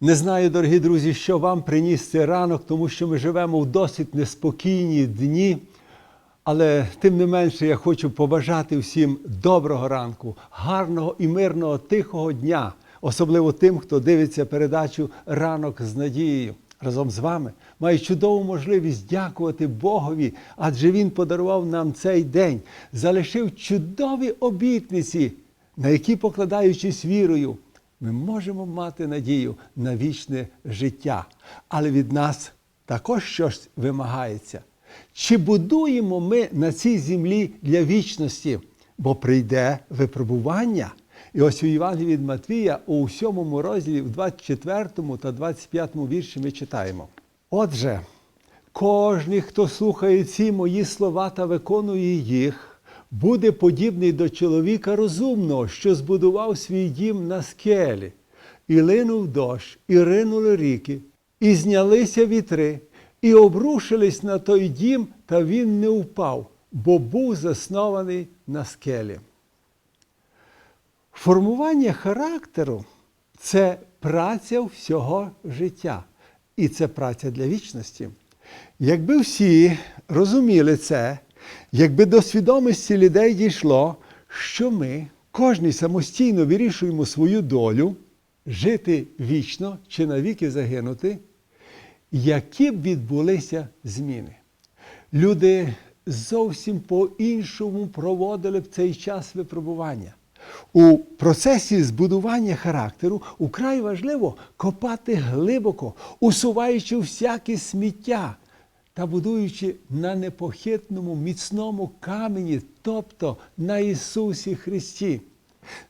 Не знаю, дорогі друзі, що вам приніс цей ранок, тому що ми живемо в досить неспокійні дні. Але тим не менше я хочу побажати всім доброго ранку, гарного і мирного тихого дня, особливо тим, хто дивиться передачу Ранок з надією. Разом з вами маю чудову можливість дякувати Богові, адже Він подарував нам цей день, залишив чудові обітниці, на які, покладаючись вірою, ми можемо мати надію на вічне життя. Але від нас також щось вимагається. Чи будуємо ми на цій землі для вічності? Бо прийде випробування. І ось у Євангелії від Матвія у 7 розділі, в 24 та 25 вірші ми читаємо. Отже, кожний, хто слухає ці мої слова та виконує їх, буде подібний до чоловіка розумного, що збудував свій дім на скелі, і линув дощ, і ринули ріки, і знялися вітри, і обрушились на той дім, та він не впав, бо був заснований на скелі. Формування характеру це праця всього життя, і це праця для вічності. Якби всі розуміли це, якби до свідомості людей дійшло, що ми, кожний самостійно вирішуємо свою долю, жити вічно чи навіки загинути, які б відбулися зміни. Люди зовсім по-іншому проводили б цей час випробування. У процесі збудування характеру украй важливо копати глибоко, усуваючи всяке сміття та будуючи на непохитному міцному камені, тобто на Ісусі Христі.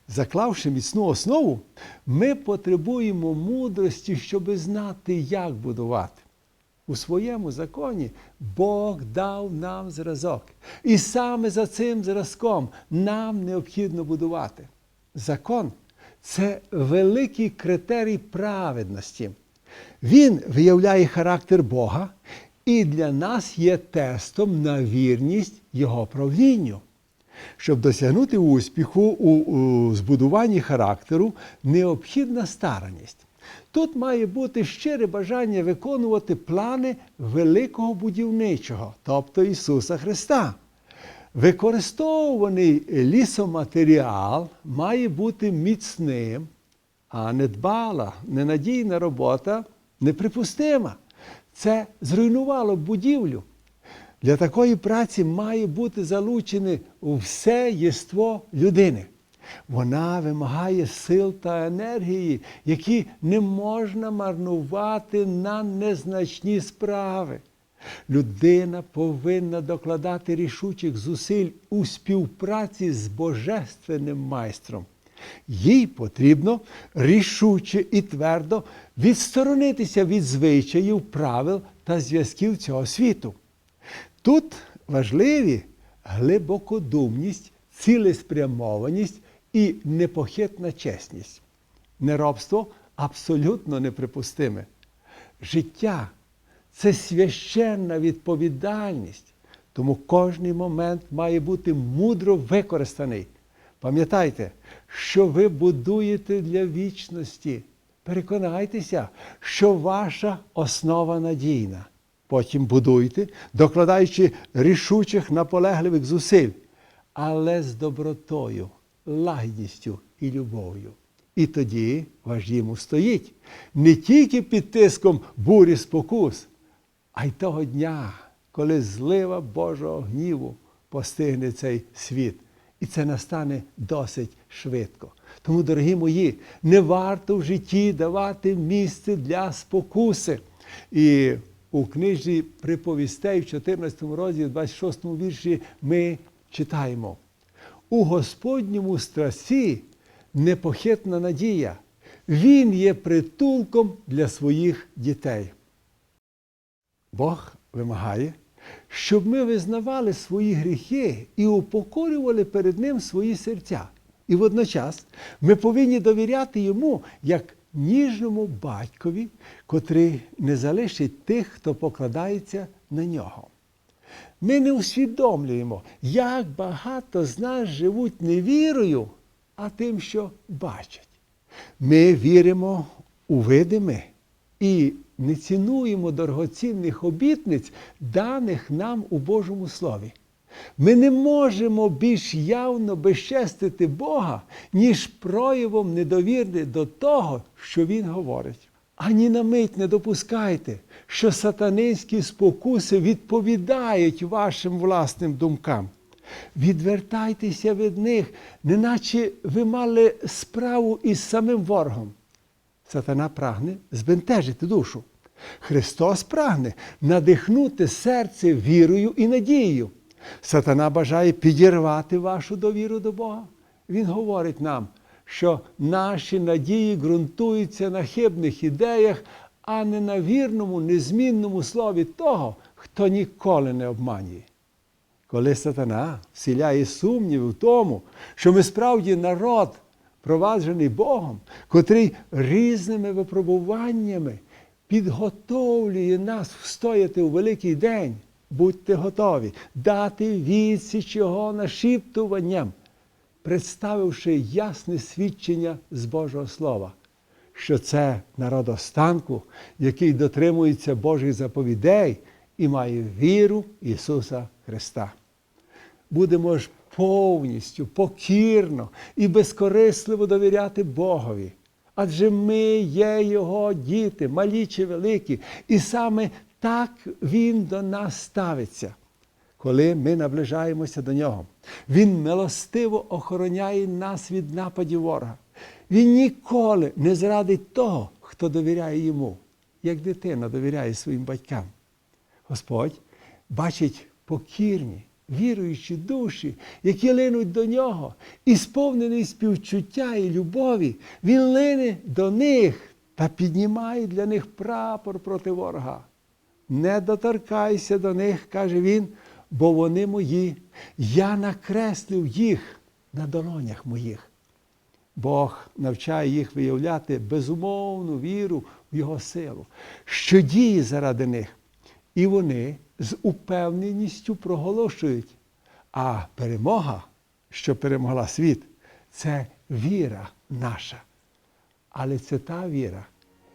Заклавши міцну основу, ми потребуємо мудрості, щоб знати, як будувати. У своєму законі Бог дав нам зразок. І саме за цим зразком нам необхідно будувати. Закон це великий критерій праведності. Він виявляє характер Бога і для нас є тестом на вірність Його правлінню. Щоб досягнути успіху у, збудуванні характеру, необхідна старанність. Тут має бути щире бажання виконувати плани великого будівничого, тобто Ісуса Христа. Використовуваний лісоматеріал має бути міцним, а недбала, ненадійна робота неприпустима. Це зруйнувало будівлю. Для такої праці має бути залучене все єство людини. Вона вимагає сил та енергії, які не можна марнувати на незначні справи. Людина повинна докладати рішучих зусиль у співпраці з божественним майстром. Їй потрібно рішуче і твердо відсторонитися від звичаїв, правил та зв'язків цього світу. Тут важливі глибокодумність, цілеспрямованість і непохитна чесність. Неробство абсолютно неприпустиме. Життя це священна відповідальність, тому кожний момент має бути мудро використаний. Пам'ятайте, що ви будуєте для вічності. Переконайтеся, що ваша основа надійна. Потім будуйте, докладаючи рішучих наполегливих зусиль, але з добротою, лагідністю і любов'ю. І тоді ваш дім устоїть не тільки під тиском бурі спокус, а й того дня, коли злива Божого гніву постигне цей світ. І це настане досить швидко. Тому, дорогі мої, не варто в житті давати місце для спокуси. І у книжі приповістей в 14 розділі, 26 вірші ми читаємо. У Господньому страсі непохитна надія. Він є притулком для своїх дітей. Бог вимагає, щоб ми визнавали свої гріхи і упокорювали перед Ним свої серця. І водночас ми повинні довіряти йому як ніжному батькові, котрий не залишить тих, хто покладається на нього. Ми не усвідомлюємо, як багато з нас живуть не вірою, а тим, що бачать. Ми віримо у видиме і не цінуємо дорогоцінних обітниць, даних нам у Божому Слові. Ми не можемо більш явно безчестити Бога, ніж проявом недовірни до того, що Він говорить. Ані на мить не допускайте, що сатанинські спокуси відповідають вашим власним думкам. Відвертайтеся від них, неначе ви мали справу із самим ворогом. Сатана прагне збентежити душу. Христос прагне надихнути серце вірою і надією. Сатана бажає підірвати вашу довіру до Бога. Він говорить нам, що наші надії ґрунтуються на хибних ідеях, а не на вірному, незмінному слові того, хто ніколи не обманює. Коли сатана вселяє сумніви в тому, що ми справді народ, проваджений Богом, котрий різними випробуваннями підготовлює нас встояти у великий день, будьте готові дати відсіч його нашіптуванням, представивши ясне свідчення з Божого Слова, що це народ останку, який дотримується Божих заповідей і має віру Ісуса Христа. Будемо ж повністю, покірно і безкорисливо довіряти Богові. Адже ми є Його діти, малі чи великі, і саме так Він до нас ставиться, коли ми наближаємося до Нього. Він милостиво охороняє нас від нападів ворога. Він ніколи не зрадить того, хто довіряє йому, як дитина довіряє своїм батькам. Господь бачить покірні, віруючі душі, які линуть до нього, і сповнений співчуття і любові, він лине до них та піднімає для них прапор проти ворога. Не доторкайся до них, каже він, бо вони мої. Я накреслив їх на долонях моїх. Бог навчає їх виявляти безумовну віру в Його силу, що діє заради них. І вони з упевненістю проголошують. А перемога, що перемогла світ, це віра наша. Але це та віра,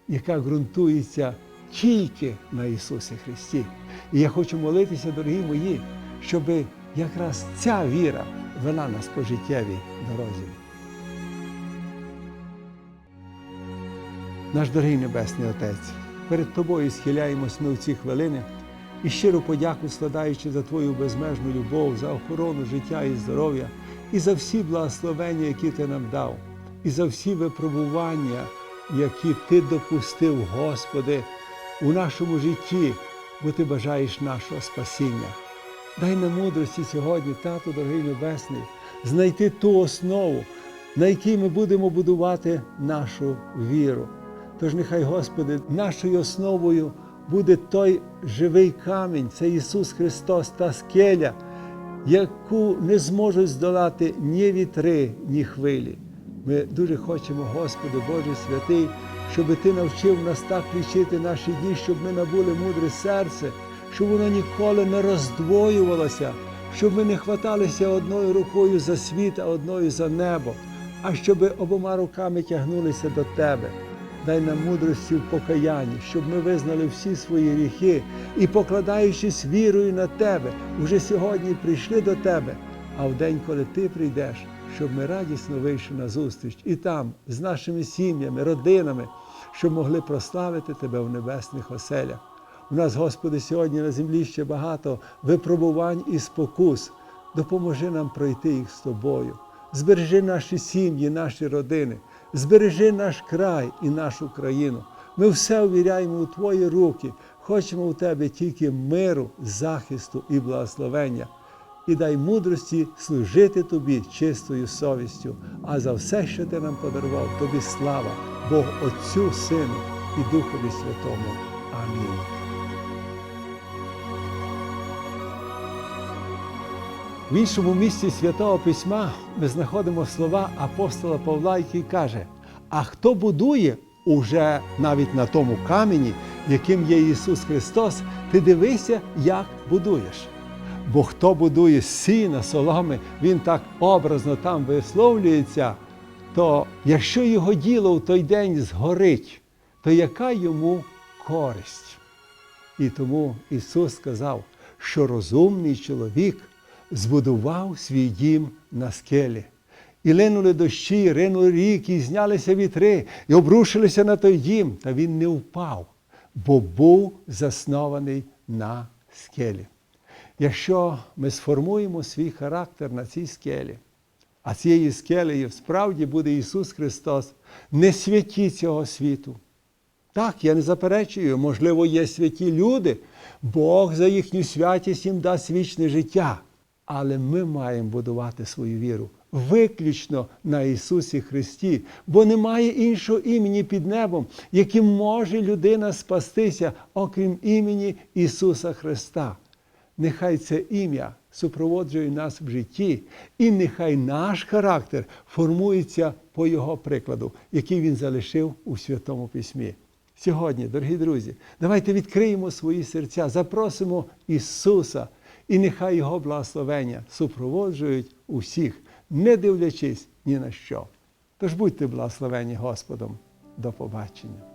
яка ґрунтується тільки на Ісусі Христі. І я хочу молитися, дорогі мої, щоб якраз ця віра вела нас по життєвій дорозі. Наш дорогий Небесний Отець, перед Тобою схиляємось ми в ці хвилини і щиро подяку складаючи за Твою безмежну любов, за охорону життя і здоров'я, і за всі благословення, які Ти нам дав, і за всі випробування, які Ти допустив, Господи, у нашому житті, бо Ти бажаєш нашого спасіння. Дай нам мудрості сьогодні, Тату, дорогий Небесний, знайти ту основу, на якій ми будемо будувати нашу віру. Тож нехай, Господи, нашою основою буде той живий камінь, це Ісус Христос, та скеля, яку не зможуть здолати ні вітри, ні хвилі. Ми дуже хочемо, Господи, Боже святий, щоб Ти навчив нас так лічити наші дні, щоб ми набули мудре серце, щоб воно ніколи не роздвоювалося, щоб ми не хваталися одною рукою за світ, а одною за небо, а щоб обома руками тягнулися до Тебе. Дай нам мудрості в покаянні, щоб ми визнали всі свої гріхи і, покладаючись вірою на Тебе, уже сьогодні прийшли до Тебе, а в день, коли Ти прийдеш, щоб ми радісно вийшли на зустріч і там, з нашими сім'ями, родинами, щоб могли прославити Тебе в небесних оселях. У нас, Господи, сьогодні на землі ще багато випробувань і спокус. Допоможи нам пройти їх з Тобою. Збережи наші сім'ї, наші родини, збережи наш край і нашу країну. Ми все увіряємо у Твої руки. Хочемо у Тебе тільки миру, захисту і благословення. І дай мудрості служити Тобі чистою совістю, а за все, що Ти нам подарував, Тобі слава, Бог Отцю, Сину і Духові Святому. Амінь. В іншому місці Святого Письма ми знаходимо слова апостола Павла, який каже: А хто будує уже навіть на тому камені, яким є Ісус Христос, ти дивися, як будуєш. Бо хто будує сіна, соломи, він так образно там висловлюється, то якщо його діло в той день згорить, то яка йому користь? І тому Ісус сказав, що розумний чоловік збудував свій дім на скелі. І линули дощі, ринули ріки, і знялися вітри, і обрушилися на той дім, та він не впав, бо був заснований на скелі. Якщо ми сформуємо свій характер на цій скелі, а цією скелею справді буде Ісус Христос, не святі цього світу. Так, я не заперечую, можливо, є святі люди, Бог за їхню святість їм дасть вічне життя. Але ми маємо будувати свою віру виключно на Ісусі Христі, бо немає іншого імені під небом, яким може людина спастися, окрім імені Ісуса Христа. Нехай це ім'я супроводжує нас в житті, і нехай наш характер формується по Його прикладу, який Він залишив у Святому Письмі. Сьогодні, дорогі друзі, давайте відкриємо свої серця, запросимо Ісуса, і нехай Його благословення супроводжують усіх, не дивлячись ні на що. Тож будьте благословені Господом. До побачення.